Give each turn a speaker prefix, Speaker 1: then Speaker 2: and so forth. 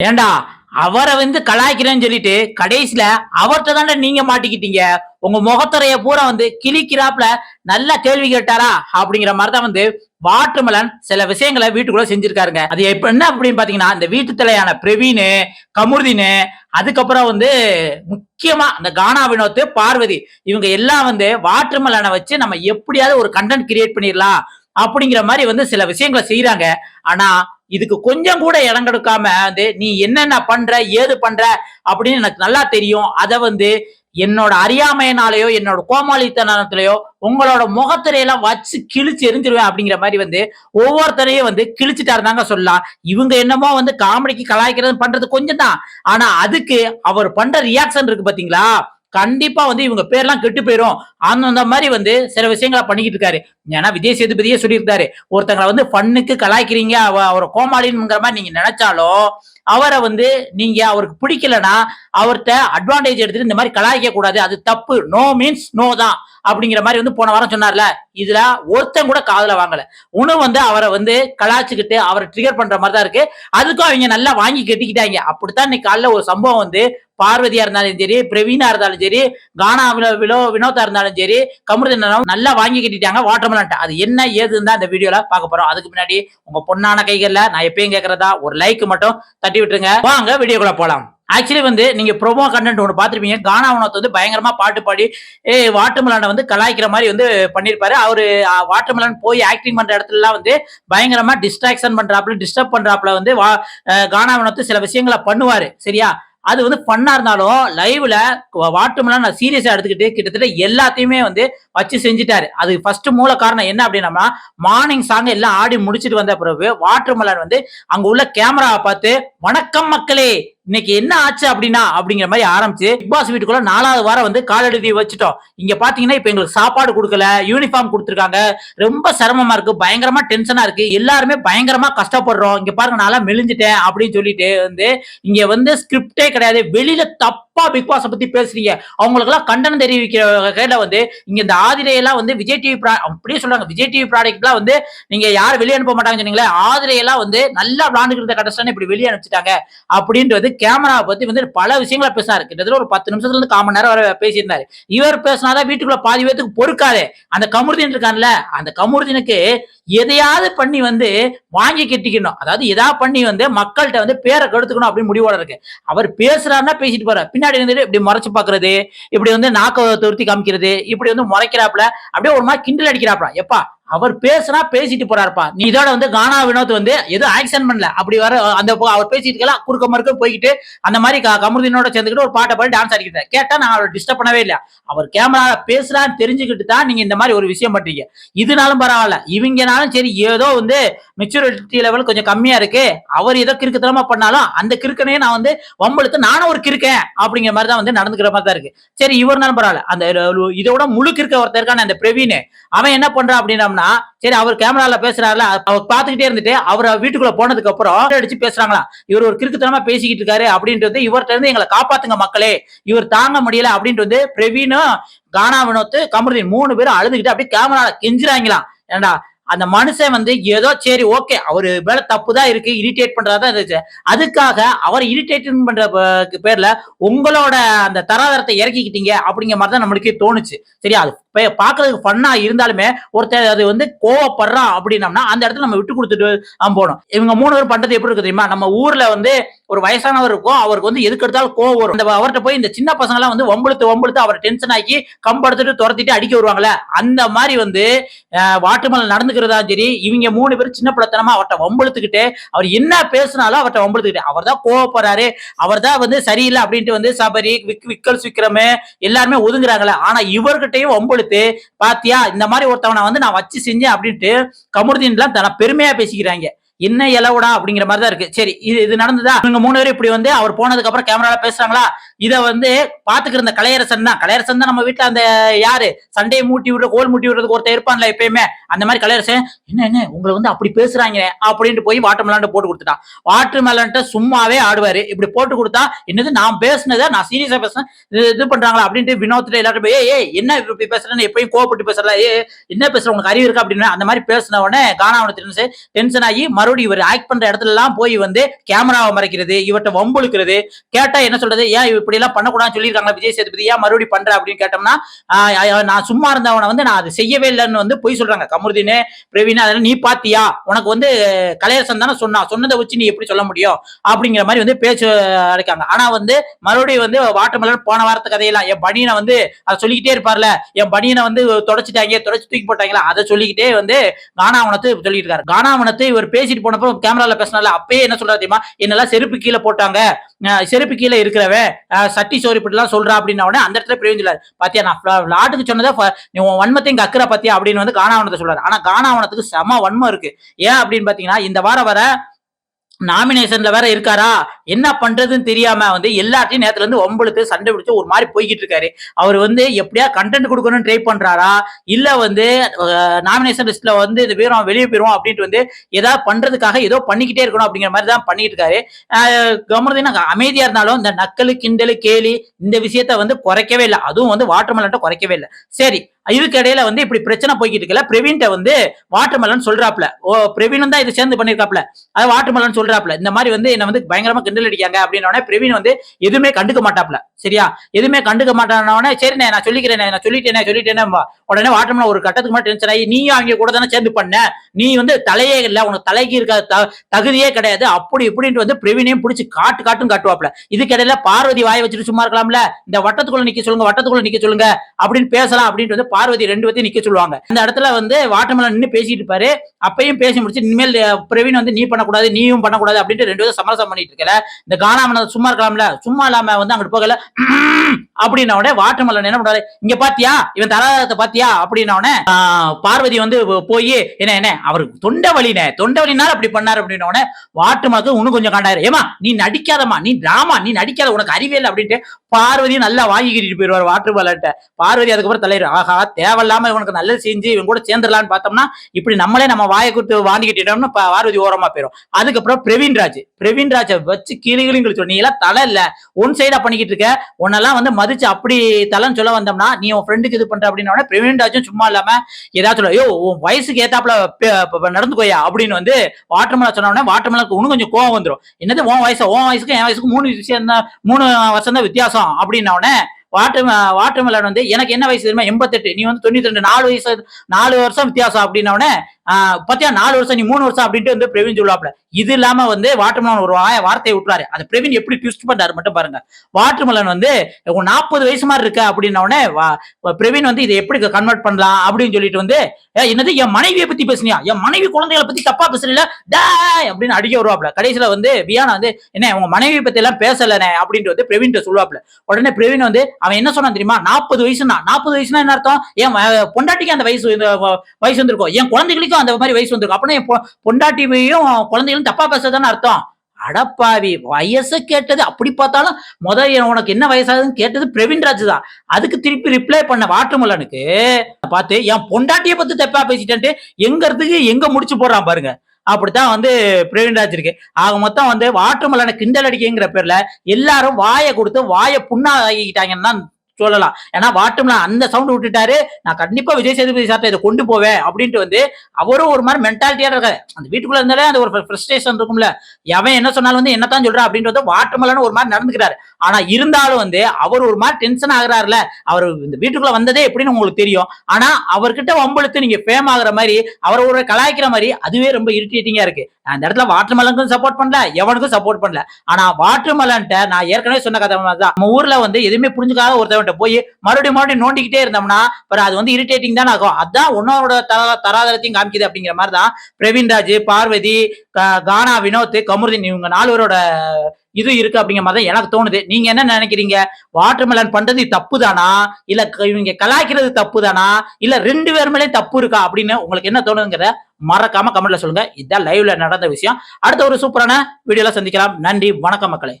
Speaker 1: ஏண்டா அவரை வந்து கலாய்க்கிறேன்னு சொல்லிட்டு கடைசியில அவர்கிட்ட தாண்டா நீங்க மாட்டிக்கிட்டீங்க? உங்க முகத்துறைய பூரா வந்து கிளிக்கிறாப்ல நல்லா கேள்வி கேட்டாரா? அப்படிங்கிற மாதிரி தான் வந்து வாட்டர்மெலன் சில விஷயங்களை வீட்டுக்குள்ள செஞ்சிருக்காருங்க. அது எப்ப என்ன அப்படின்னு பாத்தீங்கன்னா இந்த வீட்டு தலையான பிரவீனு கமுர்தீன் அதுக்கப்புறம் வந்து முக்கியமா இந்த கானா வினோத் பார்வதி இவங்க எல்லாம் வந்து வாட்டர்மெலனை வச்சு நம்ம எப்படியாவது ஒரு கண்டென்ட் கிரியேட் பண்ணிடலாம் அப்படிங்கிற மாதிரி வந்து சில விஷயங்களை செய்யறாங்க ஆனா இதுக்கு கொஞ்சம் கூட இடம் கொடுக்காம வந்து நீ என்னென்ன பண்ற ஏது பண்ற? அப்படின்னு எனக்கு நல்லா தெரியும். அதை வந்து என்னோட அறியாமையினாலேயோ என்னோட கோமாளித்தனத்திலேயோ உங்களோட முகத்திரையெல்லாம் வச்சு கிழிச்சு எரிஞ்சிருவேன் அப்படிங்கிற மாதிரி வந்து ஒவ்வொருத்தரையும் வந்து கிழிச்சிட்டாரு தாங்க சொல்லலாம். இவங்க என்னமோ வந்து காமெடிக்கு கலாய்க்கிறது பண்றது கொஞ்சம் தான் ஆனா அதுக்கு அவர் பண்ற ரியாக்ஷன் இருக்கு பாத்தீங்களா? கண்டிப்பா வந்து இவங்க பேர்லாம் கெட்டு போயிடும் அந்த மாதிரி வந்து சில விஷயங்களை பண்ணிக்கிட்டு இருக்காரு. ஏன்னா விஜய் சேதுபதியே சொல்லியிருக்காரு ஒருத்தங்களை வந்து ஃபன்னுக்கு கலாய்க்கிறீங்க. அவ அவரை கோமாளிங்கிற மாதிரி நீங்க நினைச்சாலும் அவரை வந்து நீங்க அவருக்கு பிடிக்கலன்னா அவர்கிட்ட அட்வான்டேஜ் எடுத்துட்டு இந்த மாதிரி கலாய்க்க கூடாது. அது தப்பு. நோ மீன்ஸ் நோ தான். அப்படிங்கிற மாதிரி வந்து போன வாரம் சொன்னார்ல. இதுல ஒருத்தன் கூட காதல வாங்கல. உணவு வந்து அவரை வந்து கலாச்சிக்கிட்டு அவரை ட்ரிகர் பண்ற மாதிரி தான் இருக்கு. அதுக்கும் அவங்க நல்லா வாங்கி கட்டிக்கிட்டாங்க. அப்படித்தான் இன்னைக்கு காலைல ஒரு சம்பவம் வந்து பார்வதியா இருந்தாலும் சரி பிரவீனா இருந்தாலும் சரி கானா விலோ வினோதா இருந்தாலும் சரி கமருதனும் நல்லா வாங்கி கட்டிட்டாங்க வாட்டர்மெலன் அது என்ன ஏதுன்னு தான் இந்த வீடியோல பார்க்க போறோம். அதுக்கு முன்னாடி உங்க பொண்ணான கைகள்ல நான் எப்பயும் கேட்கறதா ஒரு லைக் மட்டும் தட்டி விட்டுருங்க. வாங்க வீடியோக்குள்ள போலாம். ஆக்சுவலி வந்து நீங்க ப்ரோமோ கண்டென்ட் ஒன்று பார்த்துருப்பீங்க. கானா உணவத்தை வந்து பயங்கரமா பாட்டு பாடி ஏ வாட்டர்மெலனை வந்து கலாய்க்கிற மாதிரி வந்து பண்ணியிருப்பாரு அவரு வாட்டர்மெலன் போய் ஆக்டிங் பண்ற இடத்துலலாம் வந்து பயங்கரமா டிஸ்ட்ராக்ஷன் பண்றாப்புல டிஸ்டர்ப் பண்றாப்புல வந்து வா கானா உணவத்து சில விஷயங்களை பண்ணுவாரு. சரியா? அது வந்து பண்ணா இருந்தாலும் லைவ்ல வாட்டுமெல்லாம் நான் சீரியஸா எடுத்துக்கிட்டு கிட்டத்தட்ட எல்லாத்தையுமே வந்து வச்சு செஞ்சுட்டாரு. அது ஃபர்ஸ்ட் மூல காரணம் என்ன அப்படின்னா மார்னிங் சாங் எல்லாம் ஆடி முடிச்சிட்டு வந்த பிறகு வாட்டர்மெலன் வந்து அங்க உள்ள கேமராவை பார்த்து வணக்கம் மக்களே இன்னைக்கு என்ன ஆச்சு அப்படின்னா அப்படிங்கிற மாதிரி ஆரம்பிச்சு பிக் பாஸ் வீட்டுக்குள்ள நாலாவது வாரம் வந்து காலெழுதி வச்சுட்டோம். இங்க பாத்தீங்கன்னா இப்ப எங்களுக்கு சாப்பாடு கொடுக்கல யூனிஃபார்ம் கொடுத்துருக்காங்க. ரொம்ப சிரமமா இருக்கு பயங்கரமா டென்ஷனா இருக்கு. எல்லாருமே பயங்கரமா கஷ்டப்படுறோம். இங்க பாருங்க நல்லா மெலிஞ்சிட்டேன் அப்படின்னு சொல்லிட்டு வந்து இங்க வந்து ஸ்கிரிப்டே கிடையாது. வெளியில தப்பு பிக் பாஸ் பத்தி பேசுறீங்க. அவங்களுக்கு எல்லாம் கண்டனம் தெரிவிக்கிற வகையில வந்து இங்க இந்த ஆதிரையெல்லாம் வந்து விஜய் டிவி அப்படியே சொல்றாங்க. விஜய் டிவி ப்ராடக்ட்லாம் வந்து நீங்க யாரும் வெளியே அனுப்ப மாட்டாங்கன்னு சொன்னீங்களே ஆதிரையெல்லாம் வந்து நல்லா விளாண்டுக்கிட்டு இருந்த கட்டஸ்டான இப்படி வெளியே அனுப்பிச்சிட்டாங்க. அப்படின்றது கேமரா பத்தி வந்து பல விஷயங்களை பேசினாரு. கிட்டத்தட்ட ஒரு பத்து நிமிஷத்துல இருந்து காமன் நேரம் வர பேசியிருந்தாரு. இவர் பேசினாதான் வீட்டுக்குள்ள பாதி பேத்துக்கு பொறுக்காது. அந்த கமுருதின் இருக்கான்ல அந்த கமுருதினுக்கு எதையாவது பண்ணி வந்து வாங்கி கட்டிக்கணும். அதாவது எதாவது பண்ணி வந்து மக்கள்கிட்ட வந்து பேரை கெடுத்துக்கணும் அப்படின்னு முடிவோட இருக்கு. அவர் பேசுறாருன்னா பேசிட்டு போறாரு. பின்னாடி வந்துட்டு இப்படி முறைச்சு பாக்குறது இப்படி வந்து நாக்க துருத்தி காமிக்கிறது இப்படி வந்து முறைக்கிறாப்புல அப்படியே ஒரு மாதிரி கிண்டல் அடிக்கிறாப்புல. எப்பா அவர் பேசுனா பேசிட்டு போறாருப்பா. நீ இதோட வந்து கானா வினோத் வந்து எதுவும் ஆக்ஷன் பண்ணல. அப்படி வர அந்த அவர் பேசிட்டு இருக்கலாம் குறுக்க மறுக்க போய்கிட்டு அந்த மாதிரி க- சேர்ந்துக்கிட்டு ஒரு பாட்டை பாடி டான்ஸ் ஆடிக்கிட்டேன் கேட்டா நான் அவரை டிஸ்டர்ப் பண்ணவே இல்லை. அவர் கேமரா பேசுறான்னு தெரிஞ்சுக்கிட்டு தான் நீங்க இந்த மாதிரி ஒரு விஷயம் பண்றீங்க. இதனாலும் பரவாயில்ல. இவங்கனாலும் சரி ஏதோ வந்து மெச்சூரிட்டி லெவல் கொஞ்சம் கம்மியா இருக்கு. அவர் ஏதோ கிறுக்குத்தனமா பண்ணாலும் அந்த கிறுக்கனையே நான் வந்து வம்பளுக்கு நானும் ஒரு கிறுக்கேன் அப்படிங்கிற மாதிரி தான் வந்து நடந்துக்கிற மாதிரி தான் இருக்கு. சரி இவர்னாலும் பரவாயில்ல. அந்த இதோட முழு கிறுக்க ஒருத்தருக்கான அந்த பிரவீன். அவன் என்ன பண்றான் அப்படின்னம்னா சரி அவர் கேமரால பேசுறாருல அவர் பாத்துக்கிட்டே இருந்துட்டு அவர் வீட்டுக்குள்ள போனதுக்கு அப்புறம் அடிச்சு பேசுறாங்களா இவர் ஒரு கிறுக்குத்தனமா பேசிக்கிட்டு இருக்காரு அப்படின்றது இவர்கிட்ட இருந்து எங்களை காப்பாத்துங்க மக்களே. இவர் தாங்க முடியல அப்படின்ட்டு வந்து பிரவீனும் கானா வினோத் கமருதீன் மூணு பேரும் அழுதுகிட்டு அப்படியே கேமரால கெஞ்சுறாங்களாம். ஏண்டா அந்த மனுஷன் வந்து ஏதோ சரி ஓகே அவர் மேல தப்பு தான் இருக்கு இரிட்டேட் பண்றதா இருந்துச்சு. அதுக்காக அவர் இரிட்டேட் பண்ற பேர்ல உங்களோட அந்த தராதரத்தை இறக்கிக்கிட்டீங்க அப்படிங்கிற மாதிரி தான் நம்மளுக்கே தோணுச்சு. சரியா? அது பார்க்கறதுக்கு ஃபன்னா இருந்தாலுமே ஒருத்தர் அது வந்து கோவப்படுறான் அப்படின்னம்னா அந்த இடத்துல நம்ம விட்டு கொடுத்துட்டு நம்ம போகணும். இவங்க மூணு பேர் பண்றது எப்படி இருக்கு தெரியுமா? நம்ம ஊர்ல வந்து ஒரு வயசானவர் இருக்கும் அவருக்கு வந்து எதுக்கு எடுத்தாலும் கோவம் வரும். அந்த அவர்கிட்ட போய் இந்த சின்ன பசங்க எல்லாம் வந்து வம்புழுத்து வம்புழுத்து அவர் டென்ஷன் ஆக்கி கம்படுத்துட்டு துரத்திட்டு அடிக்க வருவாங்கல்ல? அந்த மாதிரி வந்து வாட்டுமல் நடந்துக்கிறதா சரி இவங்க மூணு பேரும் சின்ன பிள்ளைத்தனமா அவர்கிட்ட வம்புழுத்துக்கிட்டு அவர் என்ன பேசினாலும் அவர்கிட்ட வம்புழுத்துக்கிட்டு அவர் தான் கோவப்படுறாரு அவர் தான் வந்து சரியில்லை அப்படின்ட்டு வந்து சபரி விக் விக்கல் விக்ரமு எல்லாருமே ஒதுங்குறாங்களே ஆனா இவர்கிட்டயும் வம்புழுத்து. பாத்தியா இந்த மாதிரி ஒருத்தவனை வந்து நான் வச்சு செஞ்சேன் அப்படின்ட்டு கமுருதீன்லாம் தன பெருமையா பேசிக்கிறாங்க. என்ன இலவுடா அப்படிங்கிற மாதிரி தான் இருக்கு. சரி இது இது நடந்ததா? இவங்க மூணு பேரும் இப்படி வந்து அவர் போனதுக்கு அப்புறம் கேமரால பேசுறாங்களா? இதை வந்து பாத்துக்கிற இந்த கலையரசன் தான். கலையரசன் தான் நம்ம வீட்டுல அந்த யாரு? சண்டையை மூட்டி விடுற கோல் மூட்டி விடுறதுக்கு ஒருத்தர் இருப்பான்ல எப்பயுமே. அந்த மாதிரி கலையரசன் என்ன என்ன உங்களை வந்து அப்படி பேசுறாங்க அப்படின்ட்டு போய் வாட்டர் மெலான் போட்டு கொடுத்துட்டான். வாட்டர் மெலன்ட்ட சும்மாவே ஆடுவாரு. இப்படி போட்டு கொடுத்தா என்னது நான் பேசுனதை? நான் சீரியஸா பேசுனேன் இது இது பண்றாங்களா அப்படின்ட்டு வினோத்துல எல்லாரும் போய் ஏ என்ன இப்படி பேசுறேன்னு? எப்பயும் கோவப்பட்டு பேசுறல? ஏ என்ன பேசுற? உனக்கு அறிவு இருக்கா? அப்படின்னு அந்த மாதிரி பேசின உடனே காணாவன டென்ஷன் ஆகி மறு மறுபடியும் இவர் ஆக்ட் பண்ற இடத்துல எல்லாம் போய் வந்து கேமராவை மறைக்கிறது இவர்ட்ட வம்புழுக்கிறது. கேட்டா என்ன சொல்றது? ஏன் இப்படி எல்லாம் பண்ணக்கூடாதுன்னு சொல்லியிருக்காங்க விஜய் சேதுபதி ஏன் மறுபடியும் பண்ற? அப்படின்னு கேட்டோம்னா நான் சும்மா இருந்தவனை வந்து நான் அது செய்யவே இல்லைன்னு வந்து பொய் சொல்றாங்க. கமருதீன் பிரவீன் அதெல்லாம் நீ பாத்தியா? உனக்கு வந்து கலையரசன் தானே சொன்னா சொன்னதை வச்சு நீ எப்படி சொல்ல முடியும்? அப்படிங்கிற மாதிரி வந்து பேச்சு அடைக்காங்க ஆனா வந்து மறுபடியும் வந்து வாட்டமலர் போன வாரத்து கதையெல்லாம் என் பனியனை வந்து அதை சொல்லிக்கிட்டே இருப்பார்ல. என் பனியனை வந்து தொடச்சிட்டாங்க தொடச்சு தூக்கி போட்டாங்களா? அதை சொல்லிக்கிட்டே வந்து கானாவனத்தை சொல்லிட்டு இருக்காரு. கானாவனத்தை இவர் பேசிட்டு போனப்போ கேமரால பேசினால அப்பயே என்ன சொல்றா தெரியுமா? என்னெல்லாம் செருப்பு கீழே போட்டாங்க. செருப்பு கீழே இருக்கிறவன் சட்டி சோறு இப்படி எல்லாம் சொல்றா அப்படின்னா உடனே அந்த இடத்துல பிரயோஜனம் பாத்தியா நான் விளாட்டுக்கு சொன்னதை நீ உன் வன்மத்தை இங்க அக்கறை பாத்தியா? அப்படின்னு வந்து காணாவனத்தை சொல்றாரு. ஆனா காணாவனத்துக்கு செம வன்மம் இருக்கு. ஏன் அப்படின்னு பாத்தீங்கன்னா இந்த வாரம் வர நாமினேஷன்ல வேற இருக்காரா? என்ன பண்றதுன்னு தெரியாம வந்து எல்லாத்தையும் நேரத்துல இருந்து ஒம்பளுக்கு சண்டை பிடிச்சு ஒரு மாதிரி போய்கிட்டு இருக்காரு. அவர் வந்து எப்படியா கண்டென்ட் கொடுக்கணும்னு ட்ரை பண்றாரா? இல்ல வந்து நாமினேஷன் லிஸ்ட்ல வந்து இந்த வீரம் வெளியே போயிரும் அப்படின்ட்டு வந்து ஏதாவது பண்றதுக்காக ஏதோ பண்ணிக்கிட்டே இருக்கணும் அப்படிங்கிற மாதிரி தான் பண்ணிட்டு இருக்காரு. கவர்மெண்ட் அமைதியா இருந்தாலும் இந்த நக்கலு கிண்டலு கேலி இந்த விஷயத்த வந்து குறைக்கவே இல்லை. அதுவும் வந்து வாட்டர் வாட்டர்மெலன்ட்ட குறைக்கவே இல்லை. சரி இதுக்கு இடையில வந்து இப்படி பிரச்சனை போய்கிட்டு இருக்கல. பிரவீன்ட்ட வந்து வாட்டர்மெலன் சொல்றாப்ல ஓ பிரவீனும் தான் இது சேர்ந்து பண்ணிருக்காப்ல அது வாட்டர்மெலன் சொல்றாப்ல இந்த மாதிரி வந்து என்ன வந்து பயங்கரமா கிண்டல் அடிக்காங்க அப்படின்னோடனே பிரவீன் வந்து எதுவுமே கண்டுக்க மாட்டாப்ல சரியா? எதுவுமே கண்டுக்க மாட்டானோடனே சரிண்ணே நான் சொல்லிக்கிறேன் நான் சொல்லிட்டேனே சொல்லிட்டேனே உடனே வாட்டர்மெலன் ஒரு கட்டத்துக்கு மட்டும் டென்ஷன் ஆகி நீயும் அவங்க கூட தானே சேர்ந்து பண்ண? நீ வந்து தலையே இல்ல உனக்கு தலைக்கு இருக்க த- தகுதியே கிடையாது. அப்படி இப்படின்ட்டு வந்து பிரவீனையும் பிடிச்சி காட்டு காட்டும் காட்டுவாப்ல இதுக்கு இடையில பார்வதி வாயை வச்சுட்டு சும்மா இருக்கலாம்ல. இந்த வட்டத்துக்குள்ள நிக்க சொல்லுங்க வட்டத்துக்குள்ள நிக்க சொல்லுங்க அப்படின்னு பேசலாம் அப்படின்ட்டு வந்து பார்வதி ரெண்டு பத்தி நிக்க சொல்லுவாங்க. அந்த இடத்துல வந்து வாட்டர்மெலன் நின்று பேசிட்டு இருப்பாரு. அப்பயும் பேசி முடிச்சு இனிமேல் பிரவீன் வந்து நீ பண்ணக்கூடாது நீயும் பண்ணக்கூடாது அப்படின்ட்டு ரெண்டு பேரும் சமரசம் பண்ணிட்டு இருக்கல. இந்த காணாம சும்மா இருக்கலாம்ல சும்மா இல்லாம வந்து அங்கிட்டு போகல. அப்படின்ன உடனே வாட்டர்மெலன் என்ன பண்றாரு? இங்க பாத்தியா? இவன் தராதத்தை பாத்தியா? அப்படின்ன உடனே பார்வதி வந்து போய் என்ன என்ன? அவர் தொண்டை வலினே தொண்டை வலினால அப்படி பண்ணாரு அப்படின்ன உடனே வாட்டமலுக்கு இன்னும் கொஞ்சம் காண்டாரு ஏமா நீ நடிக்காதம்மா நீ டிராமா நீ நடிக்காத உனக்கு அறிவியல் அப்படின்ட்டு பார்வதியும் நல்லா வாங்கிக்கிட்டு போயிருவார் வாட்டர்மெலன்ட்ட. பார்வதி அதுக்கப்புறம் தலைவர் ஆஹா தேவையில்லாம இவனுக்கு நல்லது செஞ்சு இவன் கூட சேர்ந்துடலான்னு பார்த்தோம்னா இப்படி நம்மளே நம்ம வாயை கொடுத்து வாங்கிக்கிட்டோம்னு பார்வதி ஓரமா போயிடும் அதுக்கப்புறம் பிரவீன் ராஜ். பிரவீன் ராஜை வச்சு கீழே சொல்லி நீ எல்லாம் தலை இல்ல. ஒன் சைடா பண்ணிக்கிட்டு இருக்க. உன்னெல்லாம் வந்து மதிச்சு அப்படி தலைன்னு சொல்ல வந்தோம்னா நீ உன் ஃப்ரெண்டுக்கு இது பண்ற. அப்படின்னா உடனே பிரவீன் ராஜும் சும்மா இல்லாம ஏதாச்சும் சொல்ல, ஐயோ உன் வயசுக்கு ஏத்தாப்புல நடந்து போயா அப்படின்னு வந்து வாட்டர்மலா சொன்ன வாட்டர்மலுக்கு இன்னும் கொஞ்சம் கோவம் வந்துடும் என்னது உன் வயசு? உன் வயசுக்கு என் வயசுக்கு மூணு விஷயம் தான் மூணு வருஷம் தான் வித்தியாசம்? அப்படின்ன வாட்டர் வாட்டர் மெலன் வந்து எனக்கு என்ன வயசு தெரியுமா? எண்பத்தெட்டு. நீ வந்து தொண்ணூத்தி ரெண்டு நாலு வயசு நாலு வருஷம் வித்தியாசம் அப்படின்னோடனே பத்தியா? நாலு வருஷம் நீ மூணு வருஷம் அப்படின்ட்டு வந்து பிரவீன் சொல்லுவாப்ல இது இல்லாம வந்து வாட்டர்மெலன் ஒரு வாய வார்த்தையை விட்டுறாரு. அது பிரவீன் எப்படி ட்விஸ்ட் பண்றாரு மட்டும் பாருங்க. வாட்டர்மெலன் வந்து உன் நாற்பது வயசு மாதிரி இருக்க அப்படின்னோடனே வா- பிரவீன் வந்து இதை எப்படி கன்வெர்ட் பண்ணலாம் அப்படின்னு சொல்லிட்டு வந்து என்னது? என் மனைவியை பத்தி பேசுனியா? என் மனைவி குழந்தைகளை பத்தி தப்பா பேசுறீல டே! அப்படின்னு அடிக்க வருவாப்ல கடைசியில வந்து பியானா வந்து என்ன உங்க மனைவி பத்தி எல்லாம் பேசலனே அப்படின்ட்டு வந்து பிரவீன் சொல்லுவாப்ல உடனே பிரவீன் வந்து அவன் என்ன சொன்னான் தெரியுமா? நாற்பது வயசுனா நாற்பது வயசுனா என்ன அர்த்தம்? என் பொண்டாட்டிக்கு அந்த வயசு இந்த வ- வயசு வந்திருக்கும். என் குழந்தைகளுக்கும் அந்த மாதிரி வயசு வந்திருக்கும். அப்படின்னா என் பொண்டாட்டியையும் குழந்தைகளும் தப்பா பேசுறதுன்னு அர்த்தம்? அடப்பாவி வயசு கேட்டது அப்படி பார்த்தாலும் முத உனக்கு என்ன வயசாகுதுன்னு கேட்டது பிரவீன் ராஜ் தான். அதுக்கு திருப்பி ரிப்ளை பண்ண வாட்டர்மலனுக்கு பார்த்து என் பொண்டாட்டியை பத்தி தப்பா பேசிட்டேன்ட்டு எங்கிறதுக்கு எங்க முடிச்சு போடுறான் பாருங்க. அப்படித்தான் வந்து பிரவீன் ராஜ் இருக்கு. ஆக மொத்தம் வந்து வாட்டர்மலனை கிண்டல் அடிக்கங்கிற பேர்ல எல்லாரும் வாயை கொடுத்து வாயை புண்ணா ஆகிக்கிட்டாங்கன்னு தான் சொல்லலாம். ஏன்னா வாட்டம்லாம் அந்த சவுண்ட் விட்டுட்டாரு. நான் கண்டிப்பா விஜய் சேதுபதி சார்ட்ட இதை கொண்டு போவேன் அப்படின்ட்டு வந்து அவரும் ஒரு மாதிரி மென்டாலிட்டியா இருக்காரு. அந்த வீட்டுக்குள்ள இருந்தாலே அந்த ஒரு ஃப்ரஸ்ட்ரேஷன் இருக்கும்ல. எவன் என்ன சொன்னாலும் வந்து என்னத்தான் சொல்றா அப்படின்றது வந்து ஒரு மாதிரி நடந்துக்கிறாரு. ஆனா இருந்தாலும் வந்து அவர் ஒரு மாதிரி டென்ஷன் ஆகுறாருல. அவர் இந்த வீட்டுக்குள்ள வந்ததே எப்படின்னு உங்களுக்கு தெரியும். ஆனா அவர்கிட்ட வம்பளுக்கு நீங்க ஃபேம் ஆகுற மாதிரி அவரை ஒரு கலாய்க்கிற மாதிரி அதுவே ரொம்ப இரிட்டேட்டிங்கா இருக்கு. நான் இந்த இடத்துல வாட்டர்மலனுக்கும் சப்போர்ட் பண்ணல எவனுக்கும் சப்போர்ட் பண்ணல. ஆனா வாட்டர்மலன்ட்ட நான் ஏற்கனவே சொன்ன கதை தான். நம்ம ஊர்ல வந்து எதுவுமே புரிஞ்சுக்காத ஒருத்தவன் ஒருத்தவன்ட்ட போய் மறுபடியும் மறுபடியும் நோண்டிக்கிட்டே இருந்தோம்னா அப்புறம் அது வந்து இரிட்டேட்டிங் தான் ஆகும். அதான் உன்னோட தர தராதரத்தையும் காமிக்குது அப்படிங்கிற மாதிரி தான் பிரவீன் ராஜ் பார்வதி க- கானா வினோத் கமருதீன் இவங்க நாலுவரோட இது இருக்கு அப்படிங்கிற மாதிரி தான் எனக்கு தோணுது. நீங்க என்ன நினைக்கிறீங்க? வாட்டர்மெலன் பண்றது தப்பு தானா இல்ல க- இவங்க கலாய்க்கிறது தப்பு தானா இல்ல ரெண்டு பேர் மேலேயும் தப்பு இருக்கா அப்படின்னு உங்களுக்கு என்ன தோணுங்கிறத மறக்காம கமெண்ட்ல சொல்லுங்க. இதுதான் லைவ்ல நடந்த விஷயம். அடுத்த ஒரு சூப்பரான வீடியோல சந்திக்கலாம். நன்றி வணக்கம் மக்களே.